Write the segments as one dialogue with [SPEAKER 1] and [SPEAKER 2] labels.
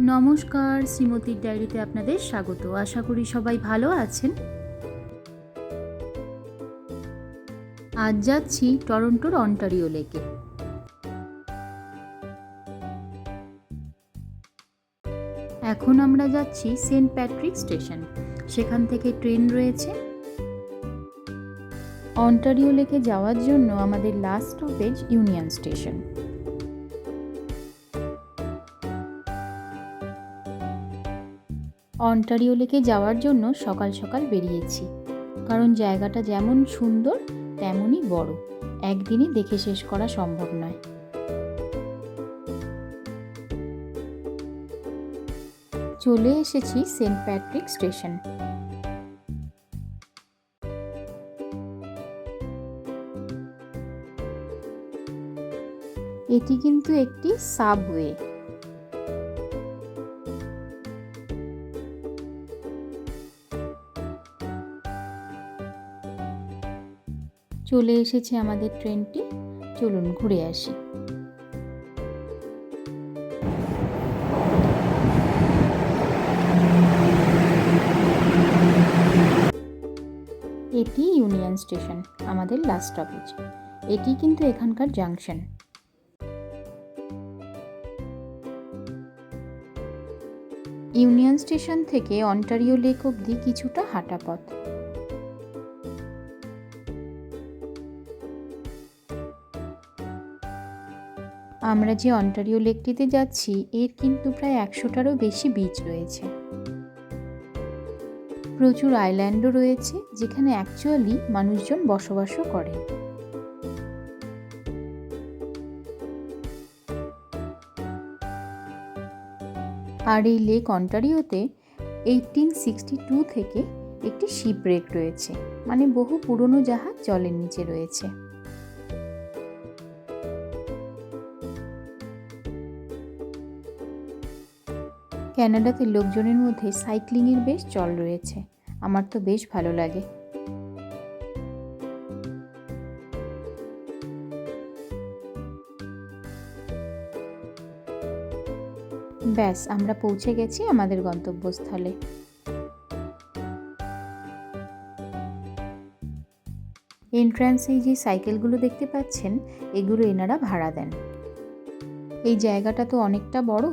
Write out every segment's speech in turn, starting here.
[SPEAKER 1] নমস্কার শ্রীমতীর ডায়েরিতে আপনাদের স্বাগত। আশা করি সবাই ভালো আছেন। আজ যাচ্ছি টরন্টোর অন্টারিও লেকে। এখন আমরা যাচ্ছি সেন্ট প্যাট্রিক স্টেশন। সেখান থেকে ট্রেন রয়েছে। অন্টারিও লেকে যাওয়ার জন্য আমাদের last stoppage union station. Ontario লেকে যাওয়ার জন্য সকাল সকাল বেরিয়েছি। কারণ জায়গাটা যেমন সুন্দর, তেমনই বড়। একদিনই দেখে শেষ করা সম্ভব নয়। চলে এসেছি সেন্ট প্যাট্রিক স্টেশন। এটি কিন্তু একটি সাবওয়ে। চলে এসেছে আমাদের ট্রেনটি। চলুন ঘুরে আসি। এটি ইউনিয়ন স্টেশন, আমাদের লাস্ট স্টপেজ এটি কিন্তু এখানকার জাংশন ইউনিয়ন স্টেশন থেকে অন্টারিও লেক অবধি কিছুটা হাঁটা পথ। আমরা যে অন্টারিও লেকটিতে যাচ্ছি, এর কিন্তু প্রায় একশোটারও বেশি বিচ রয়েছে। প্রচুর আইল্যান্ডও রয়েছে, যেখানে অ্যাকচুয়ালি মানুষজন বসবাসও করে। আর এই লেক অন্টারিওতে এইটিন সিক্সটি টু থেকে একটি শিপ ব্রেক রয়েছে মানে বহু পুরনো জাহাজ জলের নিচে রয়েছে। ক্যানাডাতে লোকজনের মধ্যে সাইক্লিংয়ের বেশ চল রয়েছে। আমার তো বেশ ভালো লাগে। ব্যাস, আমরা পৌঁছে গেছি আমাদের গন্তব্যস্থলে। এন্ট্রান্সে যে সাইকেলগুলো দেখতে পাচ্ছেন, এগুলো এনারা ভাড়া দেন। এই জায়গাটা তো অনেকটা বড়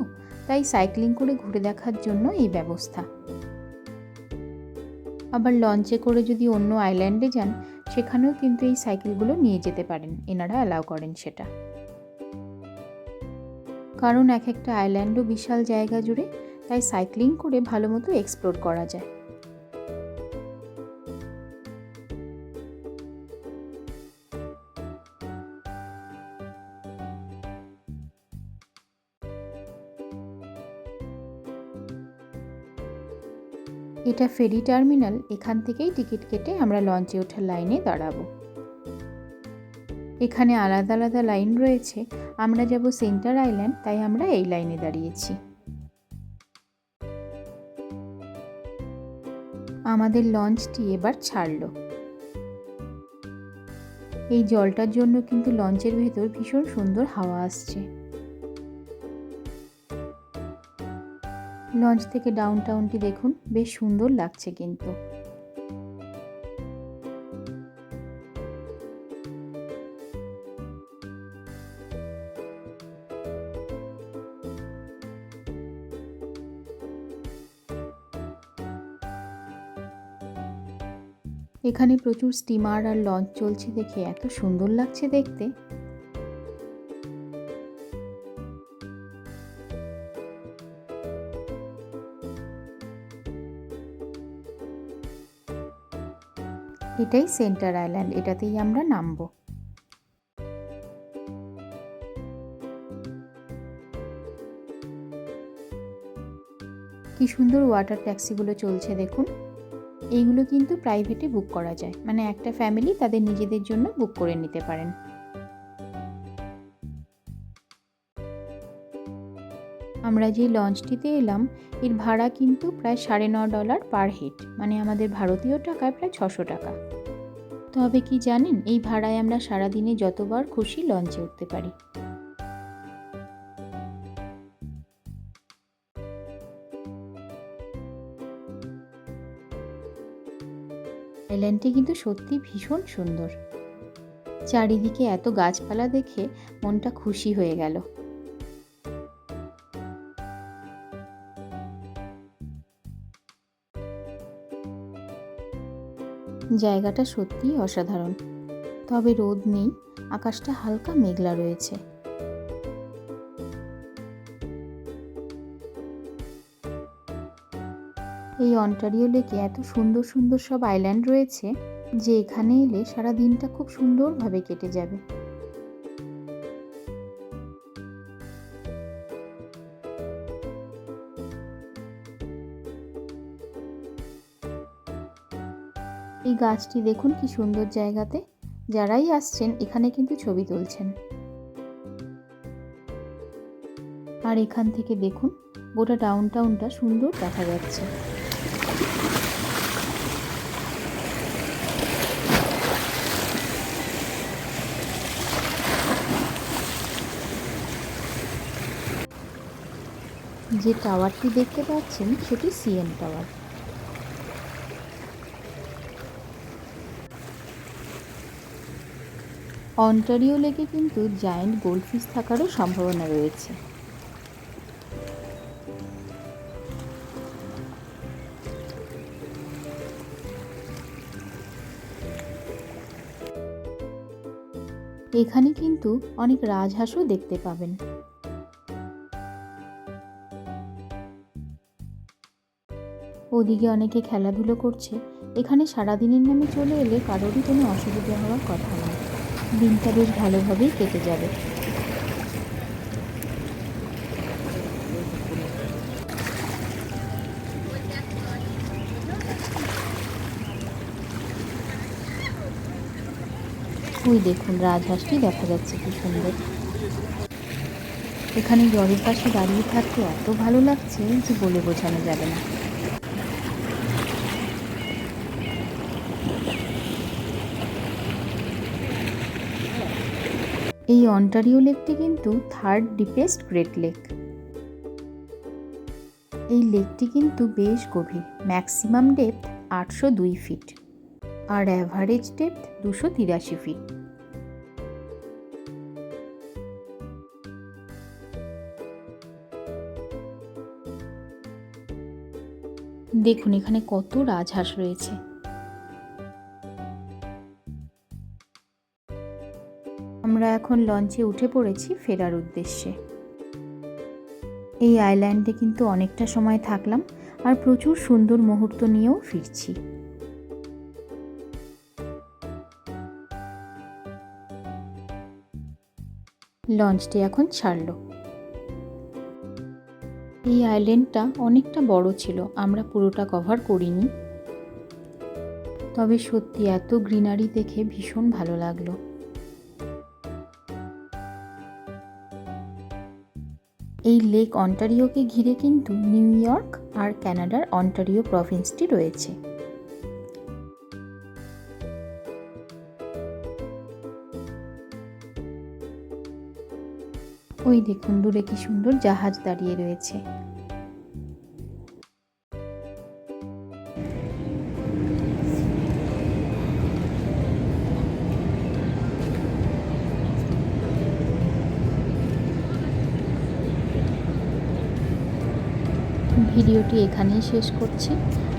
[SPEAKER 1] তাই সাইক্লিং করে ঘুরে দেখার জন্য এই ব্যবস্থা। আবার লঞ্চে করে যদি অন্য আইল্যান্ডে যান, সেখানেও কিন্তু এই সাইকেলগুলো নিয়ে যেতে পারেন। এনারা অ্যালাউ করেন সেটা। কারণ এক একটা আইল্যান্ডও বিশাল জায়গা জুড়ে তাই সাইক্লিং করে ভালো মতো এক্সপ্লোর করা যায়। এটা ফেরি টার্মিনাল, এখান থেকেই টিকিট কেটে আমরা লঞ্চে ওঠার লাইনে দাঁড়াবো। এখানে আলাদা আলাদা লাইন রয়েছে। আমরা যাব সেন্টার আইল্যান্ড, তাই আমরা এই লাইনে দাঁড়িয়েছি। আমাদের লঞ্চটি এবার ছাড়লো। এই জলটার জন্য কিন্তু লঞ্চের ভেতর ভীষণ সুন্দর হাওয়া আসছে। লঞ্চ থেকে ডাউন টাউনটি দেখুন, বেশ সুন্দর লাগছে কিন্তু। এখানে প্রচুর স্টিমার আর লঞ্চ চলছে দেখে এত সুন্দর লাগছে দেখতে। এটাই সেন্টার আইল্যান্ড এটাতেই আমরা নামবো। কি সুন্দর ওয়াটার ট্যাক্সিগুলো চলছে দেখুন। এইগুলো কিন্তু প্রাইভেটে বুক করা যায়। মানে একটা ফ্যামিলি তাদের নিজেদের জন্য বুক করে নিতে পারেন। আমরা যে লঞ্চটিতে এলাম, এর ভাড়া কিন্তু প্রায় সাড়ে ন ডলার পার হেড মানে আমাদের ভারতীয় টাকায় প্রায় ছশো টাকা। তবে কি জানেন, এই ভাড়ায় আমরা সারাদিনে যতবার খুশি লঞ্চে উঠতে পারি। আইল্যান্ডটি কিন্তু সত্যি ভীষণ সুন্দর। চারিদিকে এত গাছপালা দেখে মনটা খুশি হয়ে গেল। জায়গাটা সত্যিই অসাধারণ। তবে রোদ নেই, আকাশটা হালকা মেঘলা রয়েছে। এই অন্টারিও লেকে এত সুন্দর সুন্দর সব আইল্যান্ড রয়েছে যে এখানে এলে সারা দিনটা খুব সুন্দরভাবে কেটে যাবে। এই গাছটি দেখুন কি সুন্দর জায়গাতে। যারাই আসছেন, এখানে কিন্তু ছবি তুলছেন। আর এখান থেকে দেখুন, গোটা ডাউন টাউনটা সুন্দর দেখা যাচ্ছে। যে টাওয়ারটি দেখতে পাচ্ছেন, সেটি সিএন টাওয়ার। অন্টারিও লেকে কিন্তু জায়েন্ট গোল্ডফিশ থাকারও সম্ভাবনা রয়েছে। এখানে কিন্তু অনেক রাজহাঁসও দেখতে পাবেন। ওদিকে অনেকে খেলাধুলো করছে। এখানে সারাদিনের নামে চলে এলে কারোরই কোনো অসুবিধা হওয়ার কথা নয়। দিনটা বেশ ভালোভাবেই কেটে যাবে। ওই দেখুন, রাজহাঁসটি দেখা যাচ্ছে কি সুন্দর। এখানে জলের পাশে দাঁড়িয়ে থাকতে এত ভালো লাগছে যে বলে বোঝানো যাবে না। এই অন্টারিও লেকটি কিন্তু থার্ড ডিপেস্ট গ্রেট লেক। এই লেকটি কিন্তু বেশ গভীর, ম্যাক্সিমাম ডেপথ আটশো দুই ফিট আর অ্যাভারেজ ডেপথ দুশো তিরাশি ফিট। দেখুন এখানে কত রাজহাঁস রয়েছে। আমরা এখন লঞ্চে উঠে পড়েছি ফেরার উদ্দেশ্যে। এই আইল্যান্ডে কিন্তু অনেকটা সময় থাকলাম আর প্রচুর সুন্দর মুহূর্ত নিয়েও ফিরছি। লঞ্চটি এখন ছাড়ল। এই আইল্যান্ডটা অনেকটা বড় ছিল, আমরা পুরোটা কভার করিনি। তবে সত্যি এত গ্রিনারি দেখে ভীষণ ভালো লাগল। এই লেক অন্টারিওকে ঘিরে কিন্তু নিউ ইয়র্ক আর ক্যানাডার অন্টারিও প্রভিন্সটি রয়েছে। ওই দেখুন, দূরে কি সুন্দর জাহাজ দাঁড়িয়ে রয়েছে। ভিডিওটি এখানেই শেষ করছি।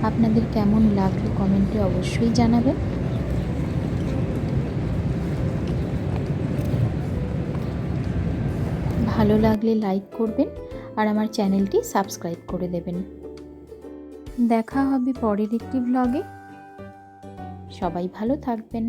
[SPEAKER 1] আপনাদের কেমন লাগল কমেন্টে অবশ্যই জানাবেন। ভালো লাগলে লাইক করবেন আর আমার চ্যানেলটি সাবস্ক্রাইব করে দেবেন। দেখা হবে পরের একটি ব্লগে। সবাই ভালো থাকবেন।